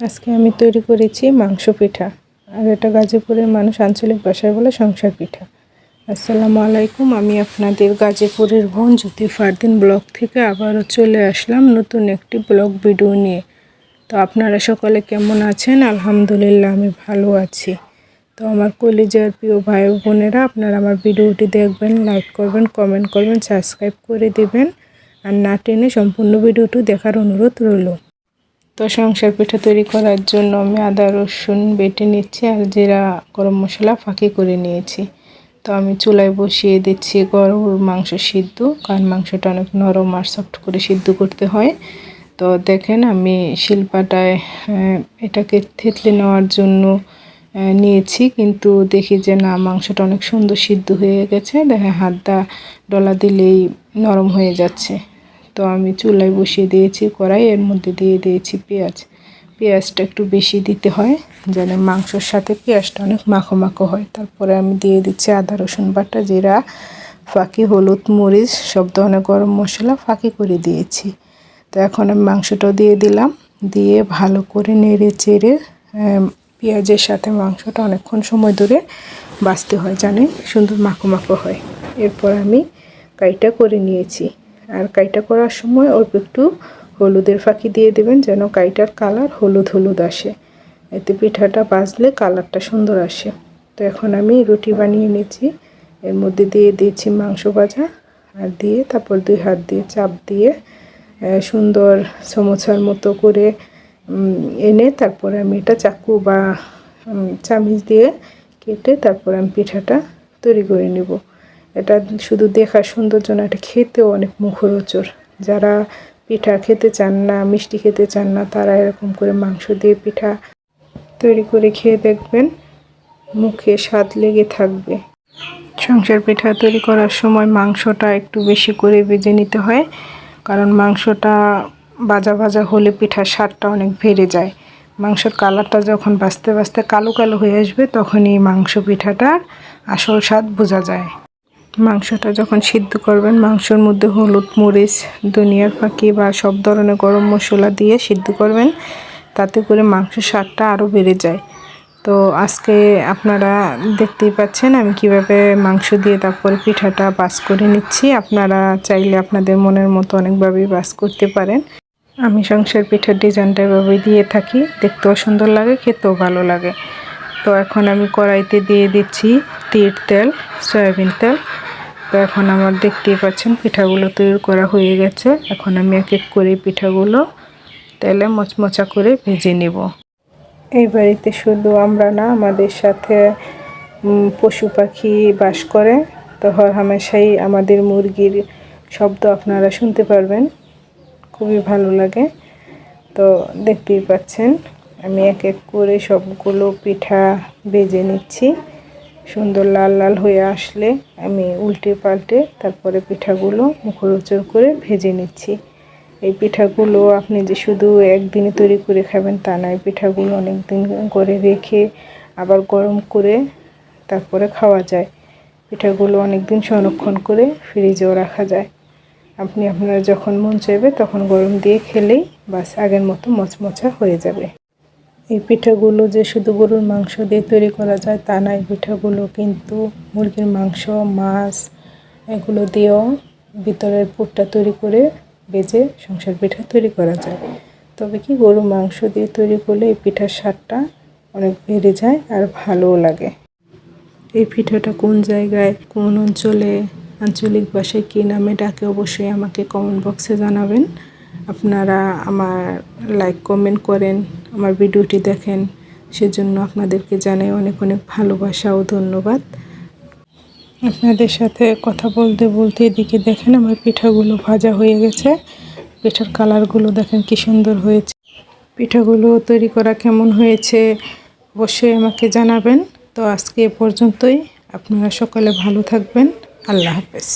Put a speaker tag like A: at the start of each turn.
A: আজকে আমি তৈরি করেছি মাংস পিঠা। আর এটা গাজীপুরের মানুষ আঞ্চলিক ভাষায় বলে সংসার পিঠা। আসসালামু আলাইকুম, আমি আপনাদের গাজীপুরের বোন জ্যোতি ফারদিন ব্লগ থেকে আবারও চলে আসলাম নতুন একটি ব্লগ ভিডিও নিয়ে। তো আপনারা সকলে কেমন আছেন? আলহামদুলিল্লাহ, আমি ভালো আছি। তো আমার কলিজার প্রিয় ভাই বোনেরা, আপনারা আমার ভিডিওটি দেখবেন, লাইক করবেন, কমেন্ট করবেন, সাবস্ক্রাইব করে দেবেন। আর না টেনে সম্পূর্ণ ভিডিওটি দেখার অনুরোধ রইল। তো সংসার পিঠা তৈরি করার জন্য আমি আদা, রসুন বেটে নিচ্ছি আর জিরা, গরম মশলা ফাঁকি করে নিয়েছি। তো আমি চুলায় বসিয়ে দিচ্ছি গরুর মাংস সিদ্ধ, কারণ মাংসটা অনেক নরম আর সফট করে সিদ্ধ করতে হয়। তো দেখেন আমি শিল্পাটায় এটাকে থেতলে নেওয়ার জন্য নিয়েছি, কিন্তু দেখি যে না, মাংসটা অনেক সুন্দর সিদ্ধ হয়ে গেছে। দেখে হাতটা ডলা দিলেই নরম হয়ে যাচ্ছে। তো আমি চুলায় বসিয়ে দিয়েছি কড়াই, এর মধ্যে দিয়ে দিয়েছি পেঁয়াজ। পেঁয়াজটা একটু বেশি দিতে হয়, যেন মাংসর সাথে পেঁয়াজটা অনেক মাখো মাখো হয়। তারপরে আমি দিয়ে দিচ্ছি আদা, রসুন বাটা, জিরা, ফাঁকি, হলুদ, মরিচ, সব ধরনের গরম মশলা ফাঁকি করে দিয়েছি। তো এখন আমি মাংসটাও দিয়ে দিলাম, দিয়ে ভালো করে নেড়ে চেড়ে পেঁয়াজের সাথে মাংসটা অনেকক্ষণ সময় ধরে বাঁচতে হয় জানে সুন্দর মাখো মাখো হয়। এরপর আমি কাইটা করে নিয়েছি। আর কাইটা করার সময় অল্প একটু হলুদের ফাঁকি দিয়ে দেবেন যেন কাইটার কালার হলুদ হলুদ আসে। এতে পিঠাটা বাজলে কালারটা সুন্দর আসে। তো এখন আমি রুটি বানিয়ে নিয়েছি। এর মধ্যে দিয়ে দিয়েছি মাংস ভাজা আর দিয়ে তারপর দুই হাত দিয়ে চাপ দিয়ে সুন্দর সমোসার মতো করে এনে তারপরে আমি এটা চাকু বা চামিচ দিয়ে কেটে তারপর আমি পিঠাটা তৈরি করে নেব। এটা শুধু দেখার সৌন্দর্য না, এটা খেতেও অনেক মুখরোচর যারা পিঠা খেতে চান না, মিষ্টি খেতে চান না, তারা এরকম করে মাংস দিয়ে পিঠা তৈরি করে খেয়ে দেখবেন, মুখে স্বাদ লেগে থাকবে। সংসার পিঠা তৈরি করার সময় মাংসটা একটু বেশি করে ভেজে নিতে হয়, কারণ মাংসটা বাজা ভাজা হলে পিঠার স্বাদটা অনেক বেড়ে যায়। মাংসের কালারটা যখন বাঁচতে বাঁচতে কালো কালো হয়ে আসবে, তখনই মাংস পিঠাটার আসল স্বাদ বোঝা যায়। মাংসটা যখন সিদ্ধ করবেন, মাংসর মধ্যে হলুদ মরিচ, ধনিয়ার ফাঁকি বা সব ধরনের গরম মশলা দিয়ে সিদ্ধ করবেন, তাতে করে মাংসের স্বাদটা আরও বেড়ে যায়। তো আজকে আপনারা দেখতেই পাচ্ছেন আমি কীভাবে মাংস দিয়ে তারপরে পিঠাটা বাস করে নিচ্ছি। আপনারা চাইলে আপনাদের মনের মতো অনেকভাবেই বাস করতে পারেন। আমি সংসার পিঠার ডিজাইনটা এভাবে দিয়ে থাকি, দেখতেও সুন্দর লাগে, খেতেও ভালো লাগে। তো এখন আমি কড়াইতে দিয়ে দিচ্ছি তীর তেল, সয়াবিন তেল। তো এখন আমার দেখতেই পাচ্ছেন, পিঠাগুলো তৈরি করা হয়ে গেছে। এখন আমি এক এক করে পিঠাগুলো তেলে মচমচা করে ভেজে নেব। এই বাড়িতে শুধু আমরা না, আমাদের সাথে পশু পাখি বাস করে। তো হর হামেশাই আমাদের মুরগির শব্দ আপনারা শুনতে পারবেন। খুবই ভালো লাগে। তো দেখতেই পাচ্ছেন, আমি এক এক করে সবগুলো পিঠা বেজে নিচ্ছি। সুন্দর লাল লাল হয়ে আসলে আমি উল্টে পাল্টে তারপরে পিঠাগুলো মুখরোচর করে ভেজে নিচ্ছি। এই পিঠাগুলো আপনি যে শুধু একদিনে তৈরি করে খাবেন তা নয়, পিঠাগুলো অনেক দিন করে রেখে আবার গরম করে তারপরে খাওয়া যায়। পিঠাগুলো অনেক দিন সংরক্ষণ করে ফ্রিজেও রাখা যায়। আপনি আপনার যখন মন চাইবে তখন গরম দিয়ে খেলেই বাস আগের মতো মচমচা হয়ে যাবে। এই পিঠাগুলো যে শুধু গরুর মাংস দিয়ে তৈরি করা যায় তা নয়, পিঠাগুলো কিন্তু মুরগির মাংস, মাছ, এগুলো দিয়েও ভিতরের পুরটা তৈরি করে বেজে সংসার পিঠা তৈরি করা যায়। তবে কি গরু মাংস দিয়ে তৈরি করলে এই পিঠার স্বাদটা অনেক বেড়ে যায় আর ভালোও লাগে। এই পিঠাটা কোন জায়গায়, কোন অঞ্চলে, আঞ্চলিক ভাষায় কী নামে ডাকে অবশ্যই আমাকে কমেন্ট বক্সে জানাবেন। আপনারা আমার লাইক কমেন্ট করেন, আমার ভিডিওটি দেখেন। সেজন্য আপনাদেরকে জানাই অনেক অনেক ভালোবাসা ও ধন্যবাদ। আপনাদের সাথে কথা বলতে বলতে এদিকে দেখেন আমার পিঠাগুলো ভাজা হয়ে গেছে। পিঠার কালারগুলো দেখেন কি সুন্দর হয়েছে। পিঠাগুলো তৈরি করা কেমন হয়েছে অবশ্যই আমাকে জানাবেন। তো আজকে এ পর্যন্তই। আপনারা সকলে ভালো থাকবেন। আল্লাহ হাফেজ।